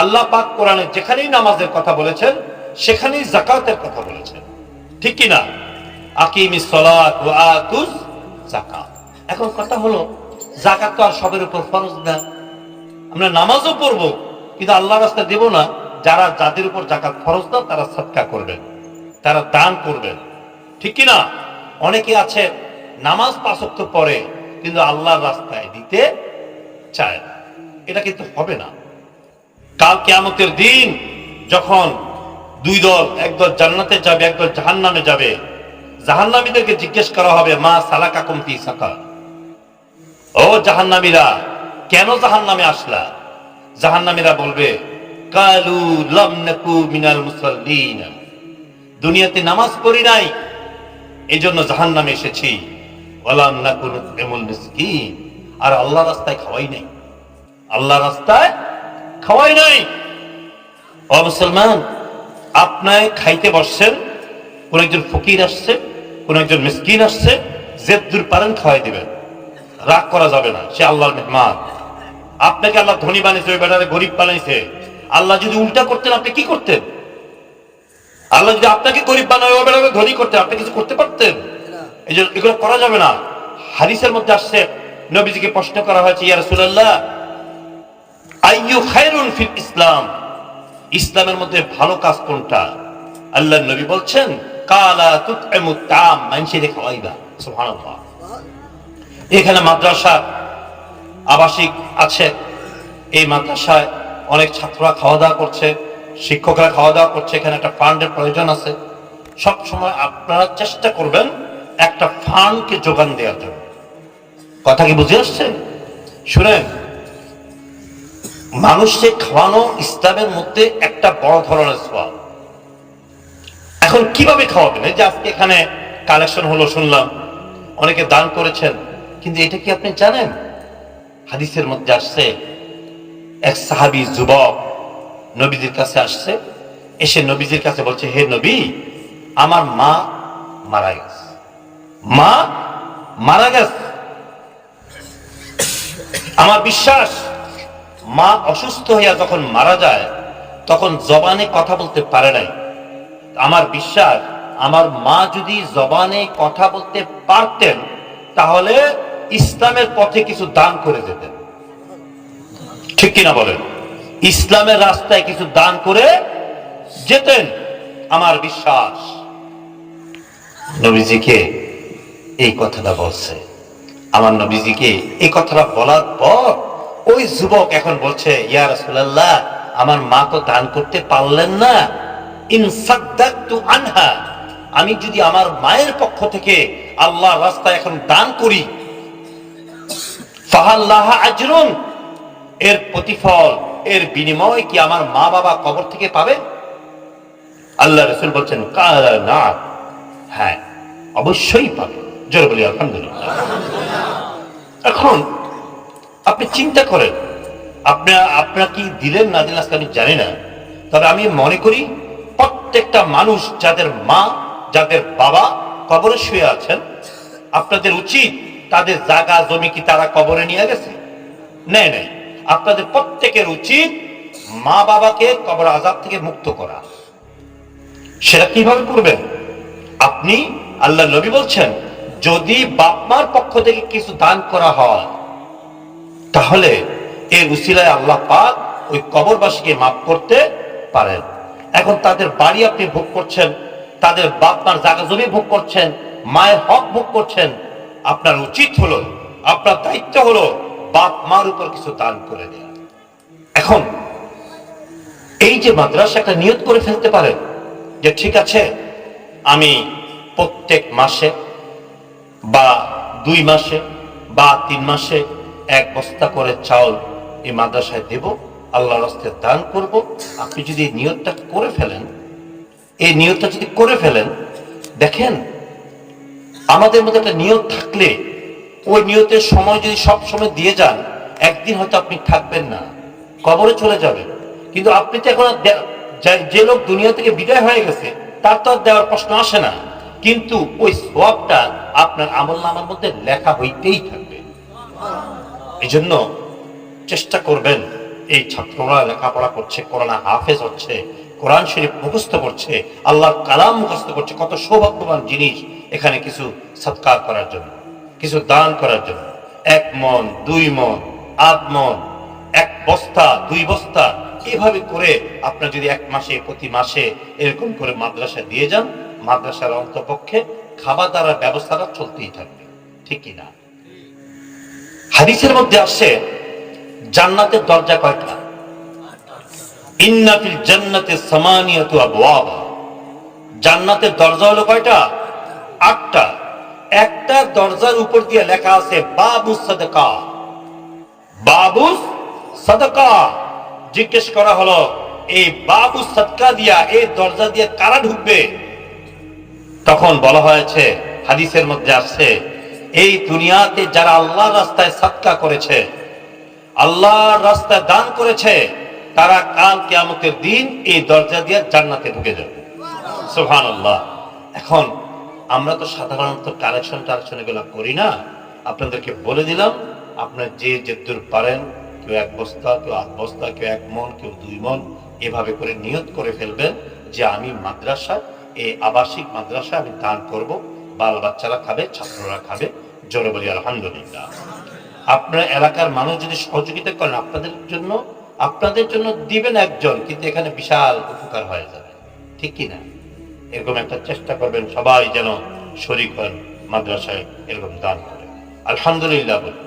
আল্লাহ পাক কোরআনে যেখানেই নামাজের কথা বলেছেন, সেখানেই জাকাতের কথা বলেছেন। ঠিক কি না আকিমি সলাত আতুজ জাকাত এখন কথা হলো জাকাত তো আর সবের উপর ফরজ না। আমরা নামাজও পড়ব, কিন্তু আল্লাহ রাস্তা দেব না। যারা যাদের উপর জাকাত ফরজ না, তারা সৎকা করবেন, তারা দান করবেন। ঠিক কি না অনেকে আছে, নামাজ পাঁচক্ত পরে কিন্তু আল্লাহর রাস্তায় দিতে চায় না। এটা কিন্তু হবে না। কাল কেয়ামতের দিন যখন দুই দল একদল জান্নাতে যাবে একদল জাহান্নামে যাবে, জাহান্নামীদেরকে জিজ্ঞেস করা হবে, মা সালাকা কমতি সাকা ও জাহান্নামীরা, কেন জাহান্নামে আসলা? জাহান্নামীরা বলবে, কালু নাকু মিনাল মুসাল্লিন। দুনিয়াতে নামাজ পড়ি নাই এই জন্য জাহান্নামে এসেছি। ওয়ালাম নাকুন এমন মিসকিন। আর আল্লাহ রাস্তায় খাওয়াই নাই। আল্লাহ রাস্তায় খাওয়াই নাই। ও মুসলমান আপনায় খাইতে বসছেন, কোন একজন ফকির আসছে, কোন একজন মিসকিন আসছে যে দূর পারেন, খাওয়াই দিবেন। রাগ করা যাবে না, সে আল্লাহর মেহমান। আপনাকে আল্লাহ ধনী বানিয়েছে, ওই বেটারে গরিব বানাইছে। আল্লাহ যদি উল্টা করতেন, আপনি কি করতেন? আল্লাহ যদি আপনাকে গরিব বানায়, ওই বেটারে ধনী করতেন, আপনি কিছু করতে পারতেন? এই জন্য এগুলো করা যাবে না। হাদিসের মধ্যে আসছে, নবীজিকে প্রশ্ন করা হয়েছে, ইয়া রাসূলুল্লাহ ইসলাম। ইসলামের মধ্যে ভালো কাজ কোনটা? আল্লাহ নবী বলছেন এখানে মাদ্রাসা আবাসিক আছে। এই মাদ্রাসায় অনেক ছাত্ররা খাওয়া দাওয়া করছে, শিক্ষকরা খাওয়া দাওয়া করছে, এখানে একটা ফান্ডের প্রয়োজন আছে। সব সময় আপনারা চেষ্টা করবেন একটা ফান্ডকে যোগান দেওয়ার জন্য। কথা কি বুঝে আসছে? শুনেন মানুষকে খাওয়ানো ইসলামের মধ্যে একটা বড় ধরনের সোয়াব এখন কীভাবে খাওয়াবেন? এই যে আজকে এখানে কালেকশন হলো, শুনলাম। অনেকে দান করেছেন। কিন্তু এটা কি আপনি জানেন? হাদিসের মধ্যে আসছে, এক সাহাবি যুবক নবীজির কাছে আসছে, এসে নবীজির কাছে বলছে, হে নবী, আমার মা মারা গেছে। মা মারা গেছে। আমার বিশ্বাস মা অসুস্থ হইয়া যখন মারা যায়, তখন জবানে কথা বলতে পারে নাই। আমার বিশ্বাস, আমার মা যদি জবানে কথা বলতে পারতেন, তাহলে ইসলামের পথে কিছু দান করে যেতেন। ঠিক কিনা বলেন? ইসলামের রাস্তায় কিছু দান করে যেতেন, আমার বিশ্বাস। নবীজিকে এই কথাটা বলছে। আমার নবীজিকে এই কথাটা বলার পর ওই যুবক এখন বলছে, ইয়া রাসূলুল্লাহ, আমার মা তো দান করতে পারলেন না। আনহা, আমি যদি আমার মায়ের পক্ষ থেকে আল্লাহ রাস্তায় এখন দান করি আজরুন, এর প্রতিফল, এর বিনিময় কি আমার মা বাবা কবর থেকে পাবে? আল্লাহ রসুল বলছেন না। হ্যাঁ অবশ্যই পাবে। জোর বলি, আলহামদুলিল্লাহ। এখন আপনি চিন্তা করেন। আপনি আপনার কি দিলেন না দিলেন আজকে আমি জানি না। তবে আমি মনে করি প্রত্যেকটা মানুষ যাদের মা, যাদের বাবা কবরে শুয়ে আছেন, আপনাদের উচিত তাদের জায়গা জমি কি তারা কবরে নিয়ে গেছে? নেয় নেই। আপনাদের প্রত্যেকের উচিত মা বাবাকে কবর আজাদ থেকে মুক্ত করা। সেটা কীভাবে করবেন? আপনি আল্লাহ নবী বলছেন, যদি বাপমার পক্ষ থেকে কিছু দান করা হয় তাহলে এর উসিলায় আল্লাহ পাক ওই কবরবাসীকে মাফ করতে পারেন। এখন তাদের বাড়ি আপনি ভোগ করছেন, তাদের বাপমার জায়গা জমি ভোগ করছেন, মায়ের হক ভোগ করছেন, আপনার উচিত হলো, আপনার দায়িত্ব হলো বাপ মার উপর কিছু দান করে দেওয়া এখন এই যে মাদ্রাসা একটা নিয়ত করে ফেলতে পারেন যে, ঠিক আছে, আমি প্রত্যেক মাসে বা দুই মাসে বা তিন মাসে এক বস্তা করে চাউল এই মাদ্রাসায় দেব আল্লাহ রাস্তায় দান করব। আপনি যদি এই নিয়তটা করে ফেলেন, এই নিয়তটা যদি করে ফেলেন, দেখেন, আমাদের মধ্যে একটা নিয়ত থাকলে, ওই নিয়তের সময় যদি সব সময় দিয়ে যান, একদিন হয়তো আপনি থাকবেন না, কবরে চলে যাবেন। কিন্তু আপনি তো এখন যে- লোক দুনিয়া থেকে বিদায় হয়ে গেছে, তার তো আর দেওয়ার প্রশ্ন আসে না। কিন্তু ওই সোয়াবটা আপনার আমল নামার মধ্যে লেখা হইতেই থাকবে। এই জন্য চেষ্টা করবেন। এই ছাত্ররা লেখাপড়া করছে, কোরআন হাফেজ হচ্ছে, কোরআন শরীফ মুখস্থ করছে, আল্লাহর কালাম মুখস্থ করছে, কত সৌভাগ্যবান জিনিস এখানে কিছু সৎকার করার জন্য, কিছু দান করার জন্য। এক মন, দুই মন, আধ মন, এক বস্তা, দুই বস্তা, এভাবে করে আপনার যদি এক মাসে, প্রতি মাসে এরকম করে মাদ্রাসা দিয়ে যান, মাদ্রাসার অন্তপক্ষে খাবার দাবার ব্যবস্থাটা চলতেই থাকবে, ঠিক কি না? হাদিসের মধ্যে আসছে, জান্নাতের দরজা কয়টা? ইন্নাফিল জান্নাতে সামানিয়াতু আবওয়াবা। জান্নাতের দরজা হলো কয়টা? আটটা। একটা দরজার উপর দিয়ে লেখা আছে বাবু সাদকা। বাবু সাদকা। জিজ্ঞেস করা হলো, এই বাবু সদকা দিয়া, এই দরজা দিয়ে কারা ঢুকবে? তখন বলা হয়েছে, হাদিসের মধ্যে আসছে এই দুনিয়াতে যারা আল্লাহ রাস্তায় সৎকা করেছে, আল্লাহর রাস্তায় দান করেছে, তারা কাল কিয়ামতের দিন এই দরজা দিয়ে জান্নাতে ঢুকে যাবে। সুবহান আল্লাহ এখন আমরা তো সাধারণত কালেকশন টালেকশন এগুলো করি না। আপনাদেরকে বলে দিলাম, আপনার যে যেদূর পারেন, কেউ এক বস্তা, কেউ আধ বস্তা, কেউ এক মন, কেউ দুই মন, এভাবে করে নিয়ত করে ফেলবেন যে আমি মাদ্রাসা এই আবাসিক মাদ্রাসা আমি দান করব। বাল বাচ্চারা খাবে, ছাত্ররা খাবে। জোরে বলি, আলহামদুলিল্লাহ। আপনার এলাকার মানুষ যদি সহযোগিতা করেন, আপনাদের জন্য আপনাদের জন্য দিবেন একজন, কিন্তু এখানে বিশাল উপকার হয়ে যাবে। ঠিক কি না এরকম একটা চেষ্টা করবেন সবাই যেন শরীর হন, মাদ্রাসায় এরকম দান করে আলহামদুলিল্লাহ বলি।